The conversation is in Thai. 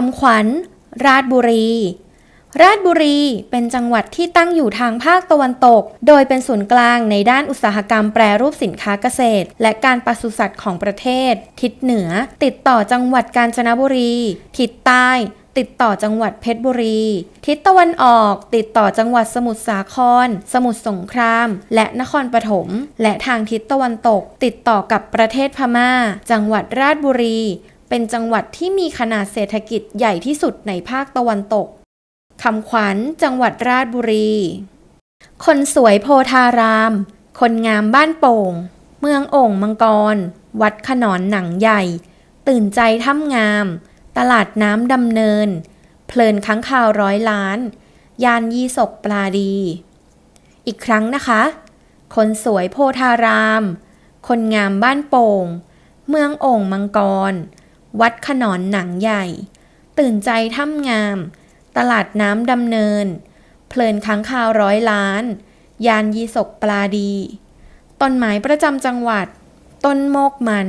คำขวัญ ราชบุรี ราชบุรีเป็นจังหวัดที่ตั้งอยู่ทางภาคตะวันตก โดยเป็นศูนย์กลางในด้านอุตสาหกรรมแปรรูปสินค้าเกษตร และการปศุสัตว์ของประเทศ ทิศเหนือ ติดต่อจังหวัดกาญจนบุรี ทิศใต้ติดต่อจังหวัดเพชรบุรี ทิศตะวันออก ติดต่อจังหวัดสมุทรสาคร สมุทรสงคราม และนครปฐม และทางทิศตะวันตก ติดต่อกับประเทศพม่า จังหวัดราชบุรี เป็นจังหวัดที่มีขนาดเศรษฐกิจใหญ่ที่สุดในภาคตะวันตก คำขวัญจังหวัดราชบุรี คนสวยโพธาราม คนงามบ้านโป่ง เมืองโอ่งมังกร วัดขนอนหนังใหญ่ ตื่นใจถ้ำงาม ตลาดน้ำดำเนิน เพลินค้างคาวร้อยล้าน ยานยี่ศกปลาดี อีกครั้งนะคะ คนสวยโพธาราม คนงามบ้านโป่ง เมืองโอ่งมังกร วัดขนอนหนังใหญ่ ตื่นใจถ้ำงาม ตลาดน้ำดำเนิน เพลินค้างคาวร้อยล้าน ยานยีศกปลาดี ต้นไม้ประจำจังหวัด ต้นโมกมัน